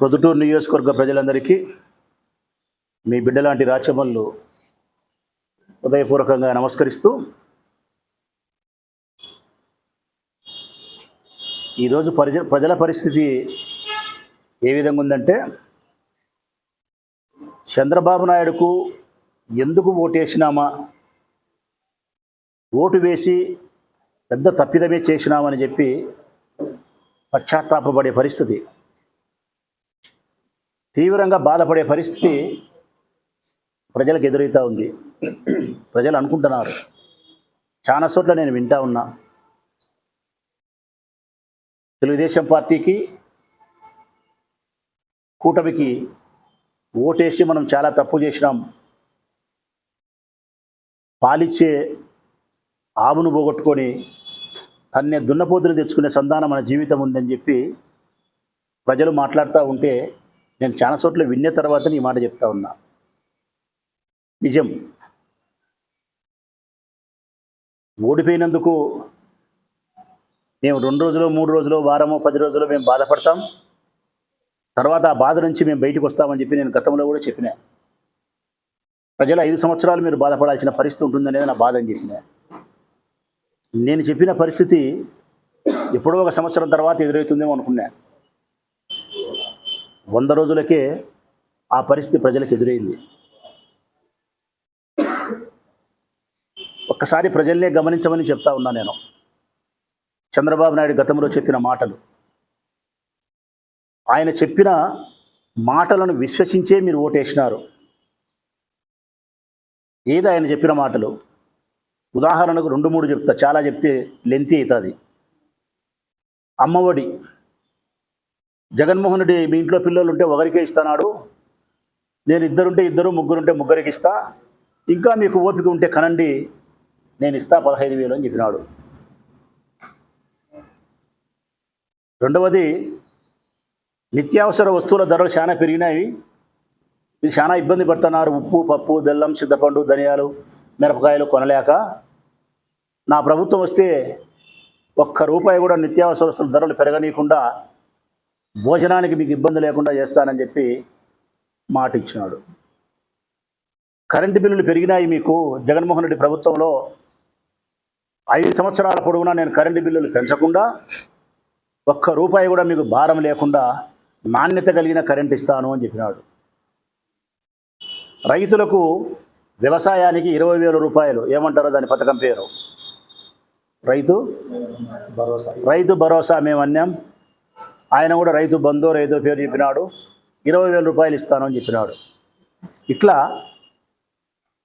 ప్రొద్దుటూరు నియోజకవర్గ ప్రజలందరికీ మీ బిడ్డలాంటి రాచమల్లు హృదయపూర్వకంగా నమస్కరిస్తూ ఈరోజు పరిజ ప్రజల పరిస్థితి ఏ విధంగా ఉందంటే చంద్రబాబు నాయుడుకు ఎందుకు ఓటేసినామా? ఓటు వేసి పెద్ద తప్పిదమే చేసినామని చెప్పి పశ్చాత్తాపపడే పరిస్థితి. తీవ్రంగా బాధపడే పరిస్థితి ప్రజలకు ఎదురవుతూ ఉంది. ప్రజలు అనుకుంటున్నారు. చాలా చోట్ల నేను వింటా ఉన్నా. తెలుగుదేశం పార్టీకి కూటమికి ఓటేసి మనం చాలా తప్పు చేసినాం. పాలిచ్చే ఆవును పోగొట్టుకొని తన్నే దున్నపోతుని తెచ్చుకునే సంధానం మన జీవితం ఉందని చెప్పి ప్రజలు మాట్లాడుతూ ఉంటే నేను చాలా చోట్ల విన్న తర్వాత ఈ మాట చెప్తా ఉన్నా. నిజం. ఓడిపోయినందుకు మేము రెండు రోజులు మూడు రోజులు వారమో పది రోజులు మేము బాధపడతాం. తర్వాత ఆ బాధ నుంచి మేము బయటకు వస్తామని చెప్పి నేను గతంలో కూడా చెప్పిన. ప్రజలు ఐదు సంవత్సరాలు మీరు బాధపడాల్సిన పరిస్థితి ఉంటుందనేది నా బాధ అని చెప్పిన. నేను చెప్పిన పరిస్థితి ఎప్పుడో ఒక సంవత్సరం తర్వాత ఎదురవుతుందేమో అనుకున్నా. వంద రోజులకే ఆ పరిస్థితి ప్రజలకు ఎదురైంది. ఒక్కసారి ప్రజల్నే గమనించమని చెప్తా ఉన్నా నేను. చంద్రబాబు నాయుడు గతంలో చెప్పిన మాటలు. ఆయన చెప్పిన మాటలను విశ్వసించే మీరు ఓటేసినారు. ఏది ఆయన చెప్పిన మాటలు? ఉదాహరణకు రెండు మూడు చెప్తా చాలా చెప్తే లెంతి అవుతుంది. అమ్మఒడి. జగన్మోహన్ రెడ్డి మీ ఇంట్లో పిల్లలు ఉంటే ఒకరికే ఇస్తానాడు. నేను ఇద్దరుంటే ఇద్దరు ముగ్గురుంటే ముగ్గురికి ఇస్తా. ఇంకా మీకు ఓపిక ఉంటే కనండి నేను ఇస్తా పదహైదు వేలు అని చెప్పినాడు. రెండవది నిత్యావసర వస్తువుల ధరలు చాలా పెరిగినాయి. ఇది చాలా ఇబ్బంది పడుతున్నారు. ఉప్పు పప్పు బెల్లం చింతపండు ధనియాలు మిరపకాయలు కొనలేక. నా ప్రభుత్వం వస్తే ఒక్క రూపాయి కూడా నిత్యావసర వస్తువుల ధరలు పెరగనీయకుండా భోజనానికి మీకు ఇబ్బంది లేకుండా చేస్తానని చెప్పి మాట ఇచ్చినాడు కరెంటు బిల్లులు పెరిగినాయి మీకు. జగన్మోహన్ రెడ్డి ప్రభుత్వంలో ఐదు సంవత్సరాల పొడవునా నేను కరెంటు బిల్లులు పెంచకుండా ఒక్క రూపాయి కూడా మీకు భారం లేకుండా నాణ్యత కలిగిన కరెంట్ ఇస్తాను అని చెప్పినాడు. రైతులకు వ్యవసాయానికి ఇరవై వేల రూపాయలు. ఏమంటారో దాని పథకం పేరు? రైతు? భరోసా. రైతు భరోసా మేము అన్నాం ఆయన కూడా రైతు బంధు రైతు పేరు చెప్పినాడు. ఇరవై వేల రూపాయలు ఇస్తానని చెప్పినాడు. ఇట్లా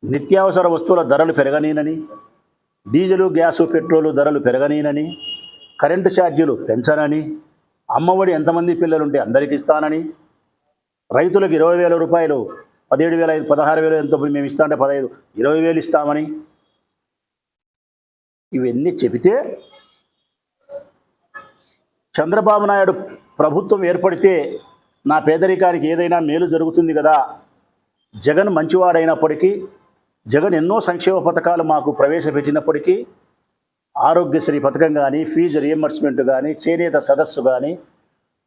నిత్యావసర వస్తువుల ధరలు పెరగనీనని డీజిలు గ్యాసు పెట్రోలు ధరలు పెరగనీనని కరెంటు ఛార్జీలు పెంచనని అమ్మఒడి ఎంతమంది పిల్లలు ఉంటే అందరికి ఇస్తానని రైతులకు ఇరవై వేల రూపాయలు పదిహేడు వేల ఐదు పదహారు వేలు ఎంతో మేము ఇస్తామంటే పదహైదు ఇరవై వేలు ఇస్తామని. ఇవన్నీ చెబితే చంద్రబాబు నాయుడు ప్రభుత్వం ఏర్పడితే నా పేదరికానికి ఏదైనా మేలు జరుగుతుంది కదా. జగన్ మంచివాడైనప్పటికీ జగన్ ఎన్నో సంక్షేమ పథకాలు మాకు ప్రవేశపెట్టినప్పటికీ ఆరోగ్యశ్రీ పథకం కానీ ఫీజు రియంబర్స్మెంట్ కానీ చేనేత సదస్సు కానీ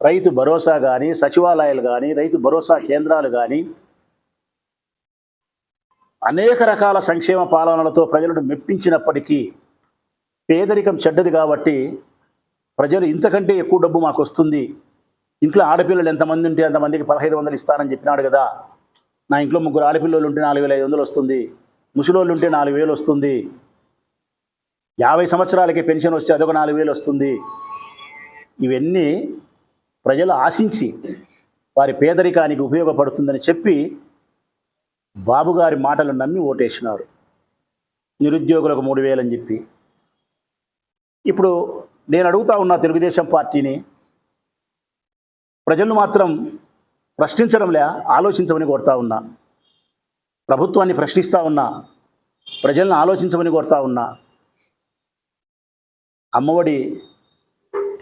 రైతు భరోసా కానీ సచివాలయాలు కానీ రైతు భరోసా కేంద్రాలు కానీ అనేక రకాల సంక్షేమ పాలనలతో ప్రజలను మెప్పించినప్పటికీ పేదరికం చెడ్డది కాబట్టి ప్రజలు ఇంతకంటే ఎక్కువ డబ్బు మాకు వస్తుంది ఇంట్లో ఆడపిల్లలు ఎంతమంది ఉంటే అంతమందికి పదహైదు వందలు ఇస్తానని చెప్పినాడు కదా. నా ఇంట్లో ముగ్గురు ఆడపిల్లలు ఉంటే నాలుగు వేల ఐదు వందలు వస్తుంది. ముసలోళ్ళు ఉంటే నాలుగు వేలు వస్తుంది. యాభై సంవత్సరాలకి పెన్షన్ వస్తే అదొక నాలుగు వేలు వస్తుంది. ఇవన్నీ ప్రజలు ఆశించి వారి పేదరికానికి ఉపయోగపడుతుందని చెప్పి బాబుగారి మాటలు నమ్మి ఓటేసినారు. నిరుద్యోగులకు మూడు వేలని చెప్పి. ఇప్పుడు నేను అడుగుతా ఉన్న తెలుగుదేశం పార్టీని. ప్రజలు మాత్రం ప్రశ్నించడంలే ఆలోచించమని కోరుతా ఉన్నా. ప్రభుత్వాన్ని ప్రశ్నిస్తూ ఉన్నా ప్రజలను ఆలోచించమని కోరుతా ఉన్నా. అమ్మఒడి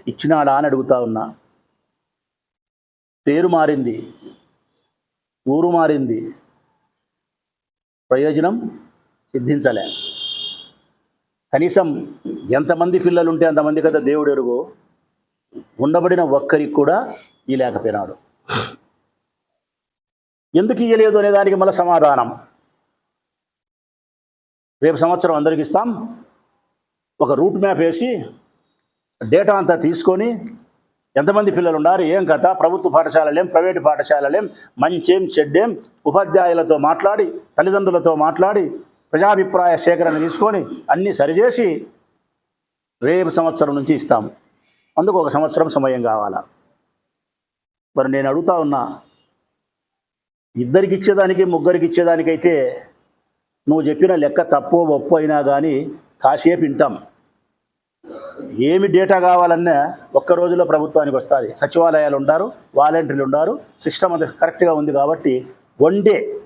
ఇచ్చినాడా అని అడుగుతా ఉన్నా. పేరు మారింది ఊరు మారింది. ప్రయోజనం సిద్ధించలే. కనీసం ఎంతమంది పిల్లలు ఉంటే అంతమంది కదా దేవుడు ఎరుగు? ఉండబడిన ఒక్కరికి కూడా ఈ లేకపోయినాడు. ఎందుకు ఇయ్యలేదు అనే దానికి మళ్ళీ సమాధానం? రేపు సంవత్సరం అందరికి ఇస్తాం. ఒక రూట్ మ్యాప్ వేసి డేటా అంతా తీసుకొని ఎంతమంది పిల్లలు ఉన్నారు ఏం కథ ప్రభుత్వ పాఠశాలలేం ప్రైవేటు పాఠశాలలేం మంచేం చెడ్డేం ఉపాధ్యాయులతో మాట్లాడి తల్లిదండ్రులతో మాట్లాడి ప్రజాభిప్రాయ సేకరణ తీసుకొని అన్నీ సరిచేసి రేపు సంవత్సరం నుంచి ఇస్తాం అందుకు ఒక సంవత్సరం సమయం కావాలా? మరి నేను అడుగుతా ఉన్నా ఇద్దరికి ఇచ్చేదానికి ముగ్గురికి ఇచ్చేదానికైతే నువ్వు చెప్పిన లెక్క తప్పు ఒప్పు అయినా కానీ కాసేపు వింటాం. ఏమి డేటా కావాలన్నా ఒక్క రోజులో ప్రభుత్వానికి వస్తుంది. సచివాలయాలు ఉంటారు వాలంటీర్లు ఉంటారు సిస్టమ్ అంత కరెక్ట్గా ఉంది కాబట్టి వన్ డే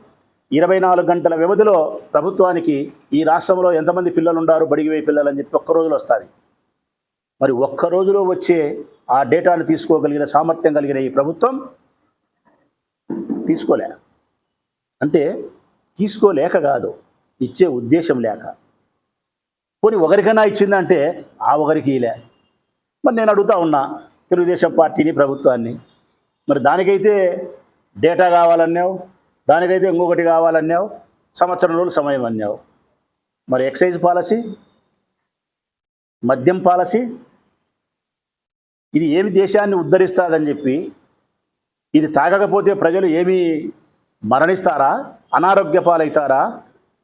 ఇరవై నాలుగు గంటల వ్యవధిలో ప్రభుత్వానికి ఈ రాష్ట్రంలో ఎంతమంది పిల్లలు ఉన్నారు బడిగివే పిల్లలు అని చెప్పి ఒక్క రోజులో వస్తుంది. మరి ఒక్క రోజులో వచ్చే ఆ డేటాను తీసుకోగలిగిన సామర్థ్యం కలిగిన ఈ ప్రభుత్వం తీసుకోలే. అంటే తీసుకోలేక కాదు ఇచ్చే ఉద్దేశం లేక. పోనీ ఒకరికైనా ఇచ్చిందంటే ఆ ఒకరికి ఇలే మరి నేను అడుగుతా ఉన్నా తెలుగుదేశం పార్టీని ప్రభుత్వాన్ని. మరి దానికైతే డేటా కావాలన్నావు? దానికైతే ఇంకొకటి కావాలన్నావు? సంవత్సరం రోజులు సమయం అన్నావు. మరి ఎక్సైజ్ పాలసీ? మద్యం పాలసీ? ఇది ఏమి దేశాన్ని ఉద్ధరిస్తుందని చెప్పి ఇది తాగకపోతే ప్రజలు ఏమి మరణిస్తారా? అనారోగ్య పాలవుతారా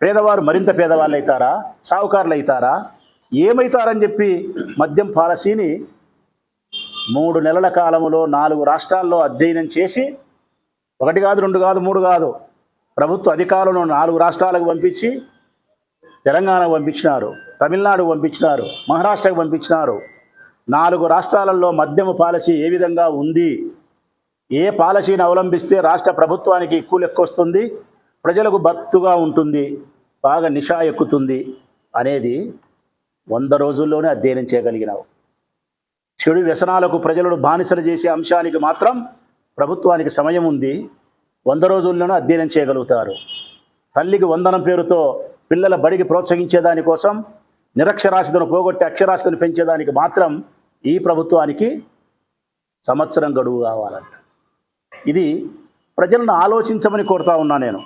పేదవారు మరింత పేదవాళ్ళు అవుతారా సావుకారులు అవుతారా ఏమవుతారని చెప్పి మద్యం పాలసీని మూడు నెలల కాలంలో నాలుగు రాష్ట్రాల్లో అధ్యయనం చేసి ఒకటి కాదు రెండు కాదు మూడు కాదు. ప్రభుత్వ అధికారులను నాలుగు రాష్ట్రాలకు పంపించి తెలంగాణకు పంపించినారు తమిళనాడుకు పంపించినారు మహారాష్ట్రకు పంపించినారు. నాలుగు రాష్ట్రాలలో మద్యమ పాలసీ ఏ విధంగా ఉంది? ఏ పాలసీని అవలంబిస్తే రాష్ట్ర ప్రభుత్వానికి ఎక్కువ లెక్క వస్తుంది? ప్రజలకు బత్తుగా ఉంటుంది బాగా నిషా ఎక్కుతుంది అనేది వంద రోజుల్లోనే అధ్యయనం చేయగలిగినావు. చెడు వ్యసనాలకు ప్రజలను బానిసలు చేసే అంశానికి మాత్రం ప్రభుత్వానికి సమయం ఉంది. వంద రోజుల్లోనూ అధ్యయనం చేయగలుగుతారు. తల్లికి వందనం పేరుతో పిల్లల బడికి ప్రోత్సహించేదాని కోసం నిరక్షరాస్యతను పోగొట్టి అక్షరాస్యతను పెంచేదానికి మాత్రం ఈ ప్రభుత్వానికి సంవత్సరం గడువు కావాలంట. ఇది ప్రజలను ఆలోచించమని కోరుతా ఉన్నా నేను.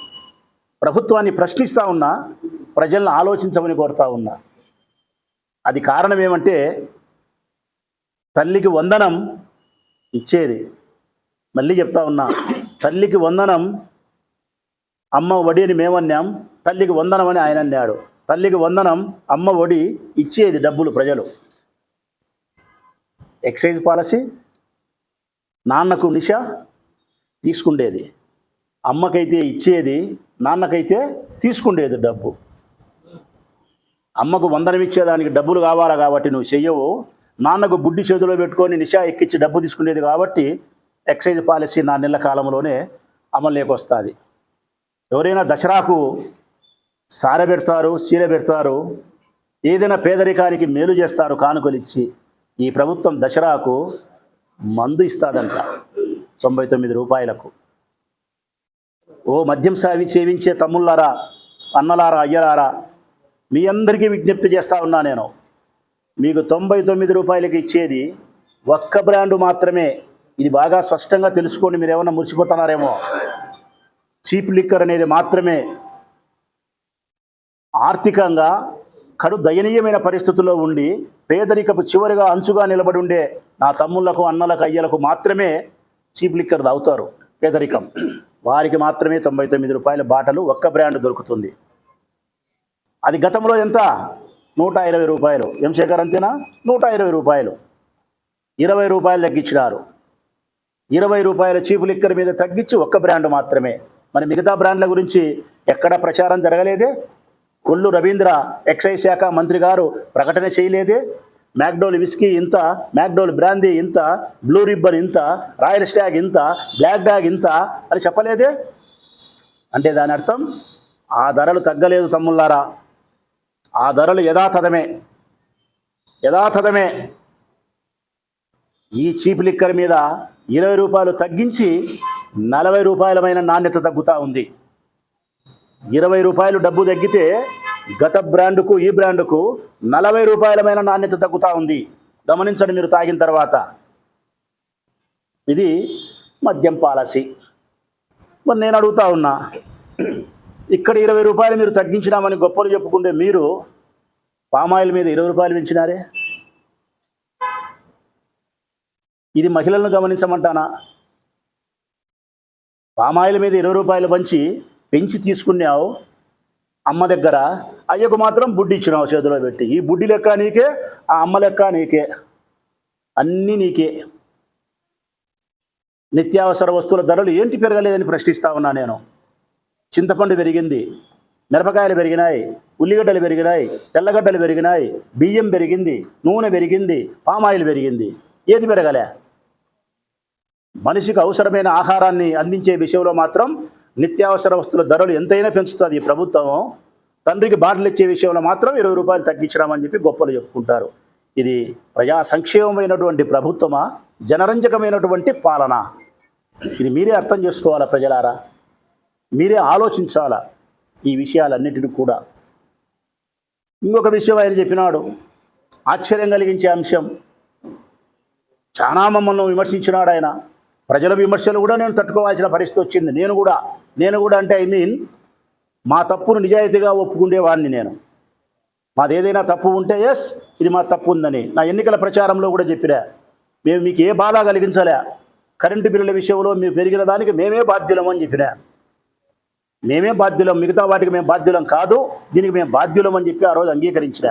ప్రభుత్వాన్ని ప్రశ్నిస్తూ ఉన్నా ప్రజలను ఆలోచించమని కోరుతా ఉన్నా. అది కారణం ఏమంటే తల్లికి వందనం ఇచ్చేది మళ్ళీ చెప్తా ఉన్నా. తల్లికి వందనం అమ్మ వడి అని మేమన్నాం తల్లికి వందనం అని ఆయన అన్నాడు. తల్లికి వందనం అమ్మ ఒడి ఇచ్చేది డబ్బులు ప్రజలు. ఎక్సైజ్ పాలసీ నాన్నకు నిష తీసుకుండేది. అమ్మకైతే ఇచ్చేది నాన్నకైతే తీసుకుండేది డబ్బు. అమ్మకు వందనం ఇచ్చేదానికి డబ్బులు కావాలా కాబట్టి నువ్వు చెయ్యవు. నాన్నకు బుడ్డి చేతిలో పెట్టుకొని నిషా ఎక్కించి డబ్బు తీసుకునేది కాబట్టి ఎక్సైజ్ పాలసీ నా నెలల కాలంలోనే అమలులోకి వస్తుంది. ఎవరైనా దసరాకు సార పెడతారు చీర పెడతారు ఏదైనా పేదరికానికి మేలు చేస్తారు కానుకొలిచ్చి ఈ ప్రభుత్వం దసరాకు మందు ఇస్తాదంట తొంభై తొమ్మిది రూపాయలకు. ఓ మద్యం సావి సేవించే తమ్ముళ్ళారా అన్నలారా అయ్యలారా మీ అందరికీ విజ్ఞప్తి చేస్తూ ఉన్నా నేను. మీకు తొంభై తొమ్మిది రూపాయలకి ఇచ్చేది ఒక్క బ్రాండు మాత్రమే ఇది బాగా స్పష్టంగా తెలుసుకోండి మీరు ఏమైనా మురిసిపోతున్నారేమో. చీప్ లిక్కర్ అనేది మాత్రమే ఆర్థికంగా కడు దయనీయమైన పరిస్థితుల్లో ఉండి పేదరికపు చివరిగా అంచుగా నిలబడి ఉండే నా తమ్ముళ్ళకు అన్నలకు అయ్యలకు మాత్రమే చీప్ లిక్కర్ తాగుతారు పేదరికం. వారికి మాత్రమే తొంభై తొమ్మిది రూపాయల బాటలు ఒక్క బ్రాండ్ దొరుకుతుంది. అది గతంలో ఎంత? నూట ఇరవై రూపాయలు. ఎం శేఖర్ అంతేనా? నూట ఇరవై రూపాయలు. ఇరవై రూపాయలు తగ్గించినారు ఇరవై రూపాయల చీపు లిక్కర్ మీద తగ్గించి ఒక్క బ్రాండ్ మాత్రమే. మరి మిగతా బ్రాండ్ల గురించి ఎక్కడ ప్రచారం జరగలేదే? కొల్లు రవీంద్ర ఎక్సైజ్ శాఖ మంత్రి గారు ప్రకటన చేయలేదే? మ్యాక్డోల్ విస్కీ ఇంత మ్యాక్డోల్ బ్రాందీ ఇంత బ్లూ రిబ్బన్ ఇంత రాయల్ స్టాగ్ ఇంత బ్లాక్ డాగ్ ఇంత అని చెప్పలేదే? అంటే దాని అర్థం ఆ ధరలు తగ్గలేదు తమ్ముళ్ళారా? ఆ ధరలు యథాతథమే. యథాతథమే. ఈ చీప్ లిక్కర్ మీద ఇరవై రూపాయలు తగ్గించి నలభై రూపాయలమైన నాణ్యత తగ్గుతూ ఉంది. ఇరవై రూపాయలు డబ్బు తగ్గితే గత బ్రాండుకు ఈ బ్రాండుకు నలభై రూపాయలమైన నాణ్యత తగ్గుతూ ఉంది. గమనించండి మీరు తాగిన తర్వాత. ఇది మద్యం పాలసీ. మరి నేను అడుగుతా ఉన్నా ఇక్కడ ఇరవై రూపాయలు మీరు తగ్గించినామని గొప్పలు చెప్పుకుంటే మీరు పామాయిల్ మీద ఇరవై రూపాయలు పెంచినారే? ఇది మహిళలను గమనించమంటానా? పామాయిల్ మీద ఇరవై రూపాయలు పంచి పెంచి తీసుకున్నావు అమ్మ దగ్గర. అయ్యకు మాత్రం బుడ్డి ఇచ్చినావు చేతిలో పెట్టి. ఈ బుడ్డి లెక్క నీకే ఆ అమ్మ లెక్క నీకే. అన్నీ నీకే. నిత్యావసర వస్తువుల ధరలు ఏంటి పెరగలేదని ప్రశ్నిస్తా ఉన్నా నేను. చింతపండు పెరిగింది మిరపకాయలు పెరిగినాయి ఉల్లిగడ్డలు పెరిగినాయి తెల్లగడ్డలు పెరిగినాయి బియ్యం పెరిగింది నూనె పెరిగింది పామాయిల్ పెరిగింది. ఏది పెరగలే? మనిషికి అవసరమైన ఆహారాన్ని అందించే విషయంలో మాత్రం నిత్యావసర వస్తువుల ధరలు ఎంతైనా పెంచుతుంది ఈ ప్రభుత్వం తండ్రికి బాటలు ఇచ్చే విషయంలో మాత్రం ఇరవై రూపాయలు తగ్గించడామని చెప్పి గొప్పలు చెప్పుకుంటారు. ఇది ప్రజా సంక్షేమమైనటువంటి ప్రభుత్వమా జనరంజకమైనటువంటి పాలన? ఇది మీరే అర్థం చేసుకోవాలా ప్రజలారా? మీరే ఆలోచించాలా ఈ విషయాలన్నిటిని కూడా? ఇంకొక విషయం ఆయన చెప్పినాడు ఆశ్చర్యం కలిగించే అంశం. చాలా మమ్మల్ని విమర్శించినాడు ఆయన. ప్రజల విమర్శలు కూడా నేను తట్టుకోవాల్సిన పరిస్థితి వచ్చింది. నేను కూడా నేను కూడా అంటే ఐ మీన్ మా తప్పును నిజాయితీగా ఒప్పుకునేవాడిని నేను. మాది ఏదైనా తప్పు ఉంటే ఎస్ ఇది మా తప్పు ఉందని. నా ఎన్నికల ప్రచారంలో కూడా చెప్పిరా మేము మీకు ఏ బాధ కలిగించలే. కరెంటు బిల్లుల విషయంలో మీరు పెరిగిన దానికి మేమే బాధ్యులం అని చెప్పినా. మేమే బాధ్యులం మిగతా వాటికి మేము బాధ్యులం కాదు దీనికి మేము బాధ్యులం అని చెప్పి ఆ రోజు అంగీకరించిన.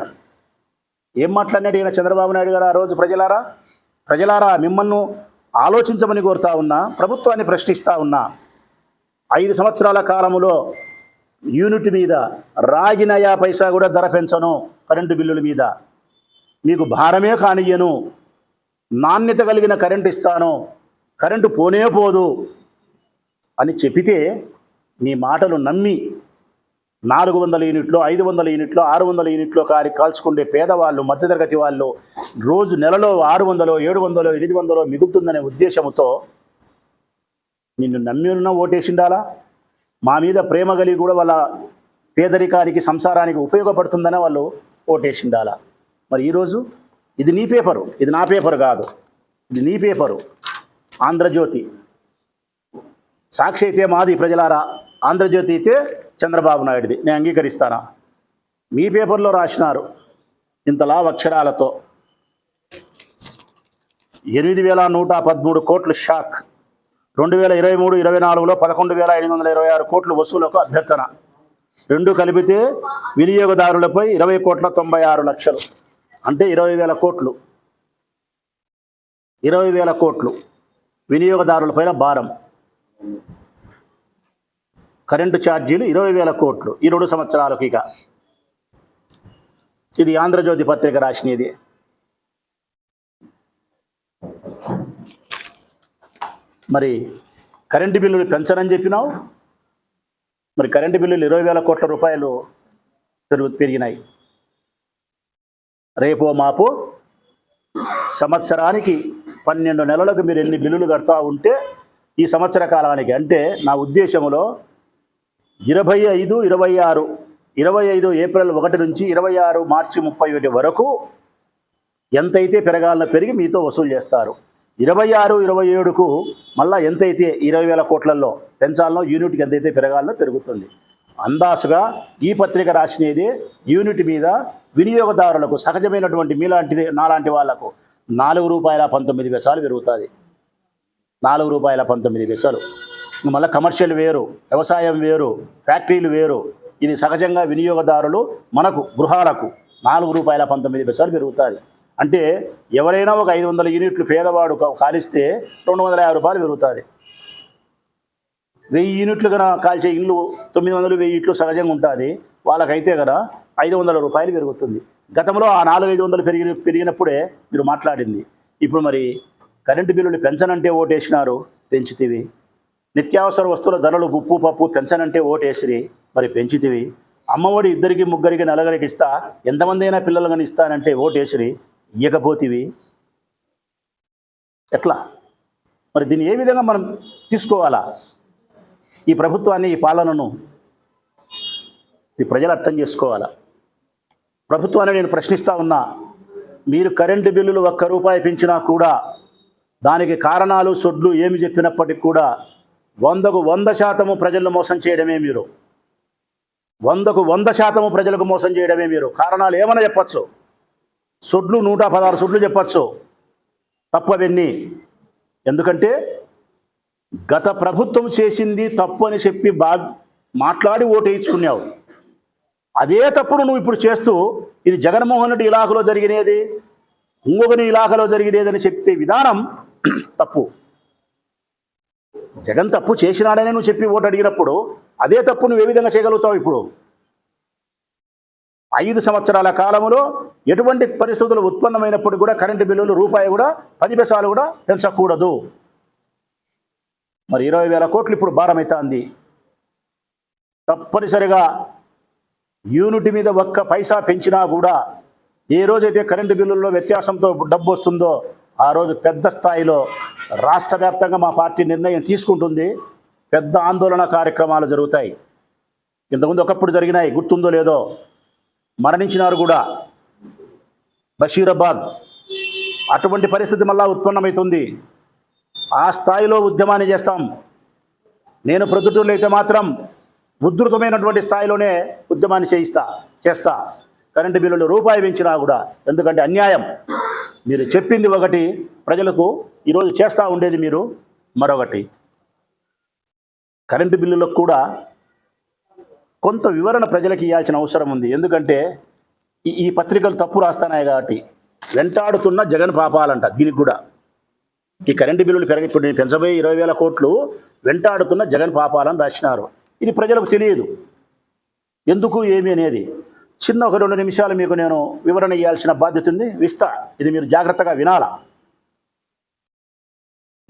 ఏం మాట్లాడినట్టు ఈయన చంద్రబాబు నాయుడు గారు ఆ రోజు ప్రజలారా? ప్రజలారా మిమ్మల్ని ఆలోచించమని కోరుతా ఉన్నా ప్రభుత్వాన్ని ప్రశ్నిస్తూ ఉన్నా ఐదు సంవత్సరాల కాలములో యూనిట్ మీద రాగినయా పైసా కూడా ధర పెంచను కరెంటు బిల్లుల మీద. మీకు భారమే కానియ్యను నాణ్యత కలిగిన కరెంటు ఇస్తాను కరెంటు పోనే పోదు అని చెప్పితే మీ మాటలు నమ్మి నాలుగు వందల యూనిట్లో ఐదు వందల యూనిట్లో ఆరు వందల యూనిట్లో కారి కాల్చుకుండే పేదవాళ్ళు మధ్యతరగతి వాళ్ళు రోజు నెలలో ఆరు వందలో ఏడు వందలో ఎనిమిది వందలో మిగులుతుందనే ఉద్దేశంతో నిన్ను నమ్మి ఉన్న ఓటేసిండాలా? మా మీద ప్రేమ కలిగి కూడా వాళ్ళ పేదరికానికి సంసారానికి ఉపయోగపడుతుందనే వాళ్ళు ఓటేసిండాలా? మరి ఈరోజు ఇది నీ పేపరు ఇది నా పేపరు కాదు ఇది నీ పేపరు. ఆంధ్రజ్యోతి సాక్షి అయితే మాది ప్రజలారా. ఆంధ్రజ్యోతి అయితే చంద్రబాబు నాయుడిది. నేను అంగీకరిస్తానా? మీ పేపర్లో రాసినారు ఇంతలా అక్షరాలతో ఎనిమిది వేల నూట పదమూడు కోట్లు షాక్. రెండు వేల ఇరవై మూడు ఇరవై నాలుగులో పదకొండు వేల ఎనిమిది వందల ఇరవై ఆరు కోట్లు వసూలకు అభ్యర్థన. రెండు కలిపితే వినియోగదారులపై ఇరవై కోట్ల తొంభై ఆరు లక్షలు. అంటే ఇరవై వేల కోట్లు. ఇరవై వేల కోట్లు వినియోగదారులపైన భారం. కరెంటు ఛార్జీలు ఇరవై వేల కోట్లు ఈ రెండు సంవత్సరాలకు ఇక. ఇది ఆంధ్రజ్యోతి పత్రిక రాసినది. మరి కరెంటు బిల్లులు పెంచనని చెప్పినావు? మరి కరెంటు బిల్లులు ఇరవై వేల కోట్ల రూపాయలు పెరుగు పెరిగినాయి. రేపో మాపో సంవత్సరానికి పన్నెండు నెలలకు మీరు ఎన్ని బిల్లులు కడతా ఉంటే ఈ సంవత్సర కాలానికి అంటే నా ఉద్దేశంలో ఇరవై ఐదు ఇరవై ఆరు ఇరవై ఐదు ఏప్రిల్ ఒకటి నుంచి ఇరవై ఆరు మార్చి ముప్పై ఒకటి వరకు ఎంతైతే పెరగాలనో పెరిగి మీతో వసూలు చేస్తారు. ఇరవై ఆరు ఇరవై ఏడుకు మళ్ళా ఎంతైతే ఇరవై వేల కోట్లలో పెంచాలనో యూనిట్కి ఎంతైతే పెరగాలనో పెరుగుతుంది. అందాసుగా ఈ పత్రిక రాసినది యూనిట్ మీద వినియోగదారులకు సహజమైనటువంటి మీలాంటి నాలాంటి వాళ్ళకు నాలుగు రూపాయల పంతొమ్మిది పైసలు పెరుగుతుంది. నాలుగు రూపాయల పంతొమ్మిది పైసలు. మళ్ళీ కమర్షియల్ వేరు వ్యవసాయం వేరు ఫ్యాక్టరీలు వేరు ఇది సహజంగా వినియోగదారులు మనకు గృహాలకు నాలుగు రూపాయల పంతొమ్మిది పైసలు పెరుగుతుంది. అంటే ఎవరైనా ఒక ఐదు వందల యూనిట్లు పేదవాడు కాలిస్తే రెండు వందల యాభై రూపాయలు పెరుగుతుంది. వెయ్యి యూనిట్లు కనుక కాల్చే ఇల్లు తొమ్మిది వందలు వెయ్యి ఇట్లు సహజంగా ఉంటుంది. వాళ్ళకైతే కదా ఐదు వందల రూపాయలు పెరుగుతుంది. గతంలో ఆ నాలుగు ఐదు వందలు పెరిగి పెరిగినప్పుడే మీరు మాట్లాడింది. ఇప్పుడు మరి కరెంటు బిల్లులు పెంచనంటే ఓటేసినారు పెంచుతీవి. నిత్యావసర వస్తువుల ధరలు ఉప్పు పప్పు పెంచనంటే ఓటేసిరి. మరి పెంచితివి. అమ్మఒడి ఇద్దరికి ముగ్గురికి నలుగురికి ఇస్తా. ఎంతమంది అయినా పిల్లలు కానీ ఇస్తానంటే ఓటేసిరి. ఇయ్యకపోతివి. ఎట్లా? మరి దీన్ని ఏ విధంగా మనం తీసుకోవాలా? ఈ ప్రభుత్వాన్ని ఈ పాలనను ఈ ప్రజలు అర్థం చేసుకోవాలా? ప్రభుత్వాన్ని నేను ప్రశ్నిస్తూ ఉన్నా. మీరు కరెంటు బిల్లులు ఒక్క రూపాయి పెంచినా కూడా దానికి కారణాలు సొడ్లు ఏమి చెప్పినప్పటికి కూడా వందకు వంద శాతము ప్రజలను మోసం చేయడమే మీరు. వందకు వంద శాతము ప్రజలకు మోసం చేయడమే మీరు. కారణాలు ఏమైనా చెప్పచ్చు? సొడ్లు నూట పదహారు సొడ్లు చెప్పచ్చు. తప్పవన్నీ. ఎందుకంటే గత ప్రభుత్వం చేసింది తప్పు అని చెప్పి బా మాట్లాడి ఓటు వేయించుకున్నావు. అదే తప్పుడు నువ్వు ఇప్పుడు చేస్తూ ఇది జగన్మోహన్ రెడ్డి ఇలాఖలో జరిగినది ఇంకొకరి ఇలాఖలో జరిగినదని చెప్పే విధానం తప్పు. జగన్ తప్పు చేసినాడని నువ్వు చెప్పి ఓటు అడిగినప్పుడు అదే తప్పు నువ్వు ఏ విధంగా చేయగలుగుతావు ఇప్పుడు? ఐదు సంవత్సరాల కాలంలో ఎటువంటి పరిస్థితులు ఉత్పన్నమైనప్పుడు కూడా కరెంటు బిల్లులు రూపాయి కూడా పది పైసలు కూడా పెంచకూడదు. మరి ఇరవై వేల కోట్లు ఇప్పుడు భారమవుతుంది తప్పనిసరిగా యూనిట్ మీద ఒక్క పైసా పెంచినా కూడా ఏ రోజైతే కరెంటు బిల్లుల్లో వ్యత్యాసంతో డబ్బు వస్తుందో ఆ రోజు పెద్ద స్థాయిలో రాష్ట్ర వ్యాప్తంగా మా పార్టీ నిర్ణయం తీసుకుంటుంది. పెద్ద ఆందోళన కార్యక్రమాలు జరుగుతాయి. ఇంతకుముందు ఒకప్పుడు జరిగినాయి గుర్తుందో లేదో మరణించినారు కూడా. బషీరాబాద్ అటువంటి పరిస్థితి మళ్ళా ఉత్పన్నమవుతుంది. ఆ స్థాయిలో ఉద్యమాన్ని చేస్తాం. నేను ప్రొద్దుటూరులో అయితే మాత్రం ఉధృతమైనటువంటి స్థాయిలోనే ఉద్యమాన్ని చేయిస్తా చేస్తా. కరెంటు బిల్లులు రూపాయి పెంచినా కూడా. ఎందుకంటే అన్యాయం. మీరు చెప్పింది ఒకటి ప్రజలకు ఈరోజు చేస్తూ ఉండేది మీరు మరొకటి. కరెంటు బిల్లులకు కూడా కొంత వివరణ ప్రజలకు ఇవ్వాల్సిన అవసరం ఉంది. ఎందుకంటే ఈ ఈ పత్రికలు తప్పు రాస్తున్నాయి కాబట్టి వెంటాడుతున్న జగన్ పాపాలంట దీనికి కూడా. ఈ కరెంటు బిల్లులు పెరగ ఇప్పుడు నేను పెంచబోయే ఇరవై వేల కోట్లు వెంటాడుతున్న జగన్ పాపాలని రాసినారు. ఇది ప్రజలకు తెలియదు. ఎందుకు ఏమి అనేది? చిన్న ఒక రెండు నిమిషాలు మీకు నేను వివరణ ఇవ్వాల్సిన బాధ్యత ఉంది. ఇస్తా ఇది మీరు జాగ్రత్తగా వినాలా?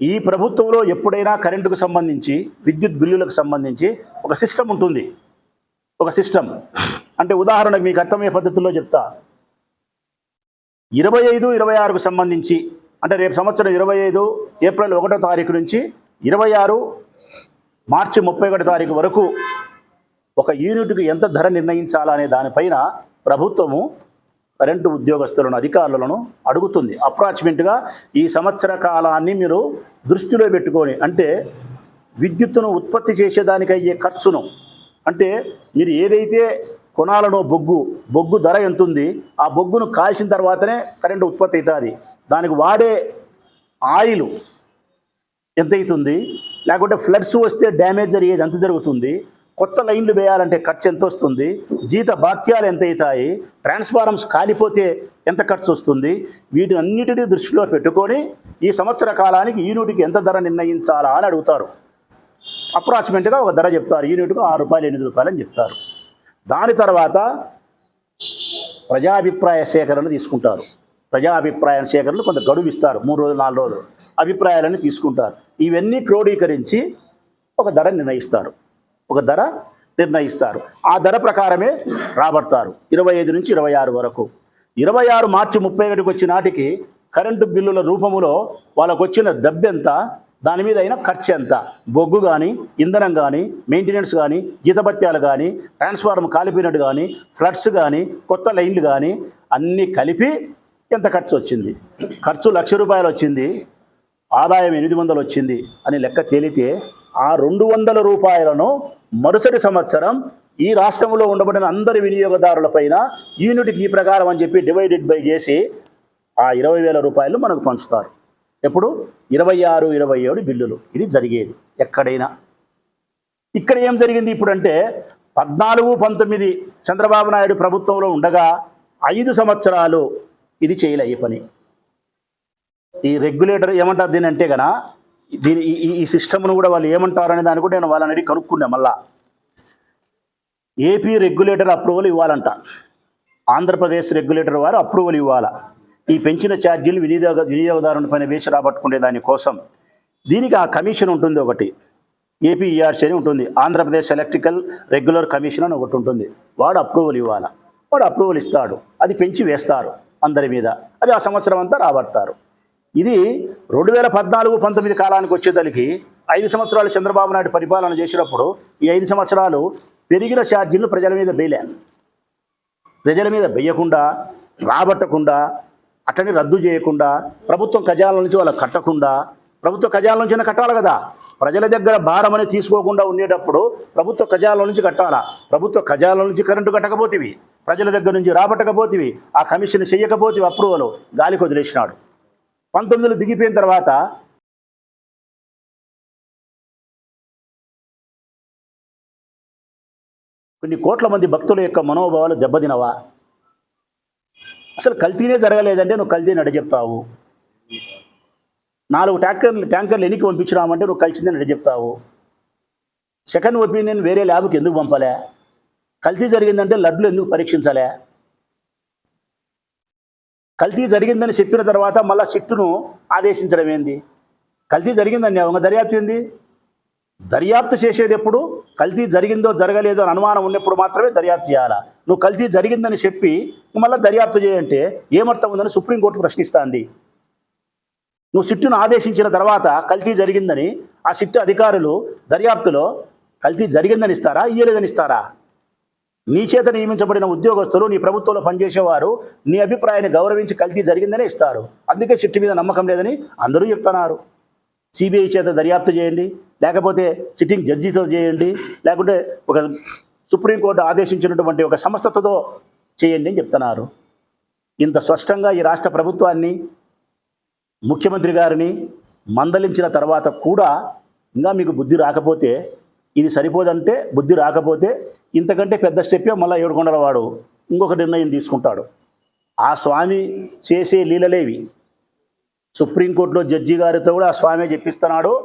ఈ ప్రభుత్వంలో ఎప్పుడైనా కరెంటుకు సంబంధించి విద్యుత్ బిల్లులకు సంబంధించి ఒక సిస్టమ్ ఉంటుంది. ఒక సిస్టమ్. అంటే ఉదాహరణకు మీకు అర్థమయ్యే పద్ధతుల్లో చెప్తా. ఇరవై ఐదు ఇరవై ఆరుకు సంబంధించి అంటే రేపు సంవత్సరం ఇరవై ఐదు ఏప్రిల్ ఒకటో తారీఖు నుంచి ఇరవై ఆరు మార్చి ముప్పై ఒకటో తారీఖు వరకు ఒక యూనిట్కి ఎంత ధర నిర్ణయించాలనే దానిపైన ప్రభుత్వము కరెంటు ఉద్యోగస్తులను అధికారులను అడుగుతుంది. అప్రాచ్మెంట్గా ఈ సంవత్సర కాలాన్ని మీరు దృష్టిలో పెట్టుకొని అంటే విద్యుత్తును ఉత్పత్తి చేసేదానికి అయ్యే ఖర్చును అంటే మీరు ఏదైతే కొనాలనో బొగ్గు బొగ్గు ధర ఎంత ఉంది ఆ బొగ్గును కాల్చిన తర్వాతనే కరెంటు ఉత్పత్తి అవుతుంది. దానికి వాడే ఆయిల్ ఎంత అవుతుంది లేకుంటే ఫ్లడ్స్ వస్తే డ్యామేజ్ జరిగేది ఎంత జరుగుతుంది? కొత్త లైన్లు వేయాలంటే ఖర్చు ఎంత వస్తుంది? జీత బాత్యాలు ఎంత అవుతాయి? ట్రాన్స్ఫారమ్స్ కాలిపోతే ఎంత ఖర్చు వస్తుంది? వీటిని అన్నిటినీ దృష్టిలో పెట్టుకొని ఈ సంవత్సర కాలానికి యూనిట్కి ఎంత ధర నిర్ణయించాలా అని అడుగుతారు. అప్రాక్సిమేట్గా ఒక ధర చెప్తారు. యూనిట్కు ఆరు రూపాయలు ఎనిమిది రూపాయలు అని చెప్తారు. దాని తర్వాత ప్రజాభిప్రాయ సేకరణ తీసుకుంటారు. ప్రజాభిప్రాయ సేకరణలు కొంత గడువు ఇస్తారు. మూడు రోజులు నాలుగు రోజులు అభిప్రాయాలను తీసుకుంటారు. ఇవన్నీ క్రోడీకరించి ఒక ధర నిర్ణయిస్తారు. ఒక ధర నిర్ణయిస్తారు. ఆ ధర ప్రకారమే రాబడతారు. ఇరవై ఐదు నుంచి ఇరవై ఆరు వరకు. ఇరవై ఆరు మార్చి ముప్పై ఒకటికి వచ్చే నాటికి కరెంటు బిల్లుల రూపములో వాళ్ళకు వచ్చిన డబ్బెంత దాని మీద అయిన ఖర్చు ఎంత బొగ్గు కానీ ఇంధనం కానీ మెయింటెనెన్స్ కానీ జీతభత్యాలు కానీ ట్రాన్స్ఫార్మర్ కాలిపోయినట్టు కానీ ఫ్లడ్స్ కానీ కొత్త లైన్లు కానీ అన్నీ కలిపి ఎంత ఖర్చు వచ్చింది? ఖర్చు లక్ష రూపాయలు వచ్చింది. ఆదాయం ఎనిమిది వందలు వచ్చింది అని లెక్క తేలితే ఆ రెండు వందల రూపాయలను మరుసటి సంవత్సరం ఈ రాష్ట్రంలో ఉండబడిన అందరి వినియోగదారులపైన యూనిట్కి ఈ ప్రకారం అని చెప్పి డివైడెడ్ బై చేసి ఆ ఇరవై వేల రూపాయలు మనకు పంచుతారు. ఎప్పుడు? ఇరవై ఆరు ఇరవై ఏడు బిల్లులు. ఇది జరిగేది. ఎక్కడైనా. ఇక్కడ ఏం జరిగింది ఇప్పుడంటే పద్నాలుగు పంతొమ్మిది చంద్రబాబు నాయుడు ప్రభుత్వంలో ఉండగా ఐదు సంవత్సరాలు ఇది చేయలే ఈ పని. ఈ రెగ్యులేటర్ ఏమంటారు దీని అంటే గన దీని ఈ- ఈ- సిస్టమ్ను కూడా వాళ్ళు ఏమంటారనే దాన్ని కూడా నేను వాళ్ళని కనుక్కున్నా మళ్ళా. ఏపీ రెగ్యులేటర్ అప్రూవల్ ఇవ్వాలంట. ఆంధ్రప్రదేశ్ రెగ్యులేటర్ వారు అప్రూవల్ ఇవ్వాలా? ఈ పెంచిన ఛార్జీలు వినియోగ వినియోగదారుని పైన వేసి రాబట్టుకునే దానికోసం దీనికి ఆ కమిషన్ ఉంటుంది ఒకటి. ఏపీఈఆర్సీ అని ఉంటుంది. ఆంధ్రప్రదేశ్ ఎలక్ట్రికల్ రెగ్యులర్ కమిషన్ అని ఒకటి ఉంటుంది. వాడు అప్రూవల్ ఇవ్వాలా? వాడు అప్రూవల్ ఇస్తాడు. అది పెంచి వేస్తారు అందరి మీద. అది ఆ సంవత్సరం అంతా రాబడతారు. ఇది రెండు వేల పద్నాలుగు పంతొమ్మిది కాలానికి వచ్చేదానికి ఐదు సంవత్సరాలు చంద్రబాబు నాయుడు పరిపాలన చేసినప్పుడు ఈ ఐదు సంవత్సరాలు పెరిగిన ఛార్జీలు ప్రజల మీద వేయలే. ప్రజల మీద వెయ్యకుండా రాబట్టకుండా అట్టని రద్దు చేయకుండా ప్రభుత్వం ఖజానాల నుంచి వాళ్ళకి కట్టకుండా ప్రభుత్వ ఖజానాల నుంచి కట్టాలి కదా. ప్రజల దగ్గర భారం అనేది తీసుకోకుండా ఉండేటప్పుడు ప్రభుత్వ ఖజానాల నుంచి కట్టాలా? ప్రభుత్వ ఖజానాల నుంచి కరెంటు కట్టకపోతేవి. ప్రజల దగ్గర నుంచి రాబట్టకపోతేవి. ఆ కమిషన్ చేయకపోతే అప్రూవల్. గాలికి వదిలేసినాడు. పంతొమ్మిదిలో దిగిపోయిన తర్వాత కొన్ని కోట్ల మంది భక్తుల యొక్క మనోభావాలు దెబ్బతినవా? అసలు కల్తీనే జరగలేదంటే నువ్వు కల్తీ నడి చెప్తావు నాలుగు ట్యాంకర్లు ట్యాంకర్లు ఎన్నికి పంపించినామంటే నువ్వు కలిసిందని నడి చెప్తావు సెకండ్ ఒపీనియన్ వేరే ల్యాబ్కి ఎందుకు పంపలే? కల్తీ జరిగిందంటే లడ్లు ఎందుకు పరీక్షించలే? కల్తీ జరిగిందని చెప్పిన తర్వాత మళ్ళా సిట్టును ఆదేశించడం ఏంది? కల్తీ జరిగిందని ఒక దర్యాప్తు ఏంది? దర్యాప్తు చేసేది ఎప్పుడు? కల్తీ జరిగిందో జరగలేదో అని అనుమానం ఉన్నప్పుడు మాత్రమే దర్యాప్తు చేయాలా. నువ్వు కల్తీ జరిగిందని చెప్పి మళ్ళీ దర్యాప్తు చేయంటే ఏమర్థం ఉందని సుప్రీంకోర్టు ప్రశ్నిస్తాంది. నువ్వు సిట్టును ఆదేశించిన తర్వాత కల్తీ జరిగిందని ఆ సిట్టు అధికారులు దర్యాప్తులో కల్తీ జరిగిందని ఇస్తారా ఇయ్యలేదని ఇస్తారా? నీ చేత నియమించబడిన ఉద్యోగస్తులు నీ ప్రభుత్వంలో పనిచేసేవారు నీ అభిప్రాయాన్ని గౌరవించి కల్తీ జరిగిందనే ఇస్తారు. అందుకే చిట్టి మీద నమ్మకం లేదని అందరూ చెప్తున్నారు. సిబిఐ చేత దర్యాప్తు చేయండి లేకపోతే సిట్టింగ్ జడ్జితో చేయండి లేకుంటే ఒక సుప్రీంకోర్టు ఆదేశించినటువంటి ఒక సంస్థతో చేయండి అని చెప్తున్నారు. ఇంత స్పష్టంగా ఈ రాష్ట్ర ప్రభుత్వాన్ని ముఖ్యమంత్రి గారిని మందలించిన తర్వాత కూడా ఇంకా మీకు బుద్ధి రాకపోతే ఇది సరిపోదంటే బుద్ధి రాకపోతే ఇంతకంటే పెద్ద స్టెప్పే మళ్ళీ ఏడుకొండల వాడు. ఇంకొక నిర్ణయం తీసుకుంటాడు. ఆ స్వామి చేసే లీలలేవి. సుప్రీంకోర్టులో జడ్జి గారితో కూడా ఆ స్వామి చెప్పిస్తున్నాడు.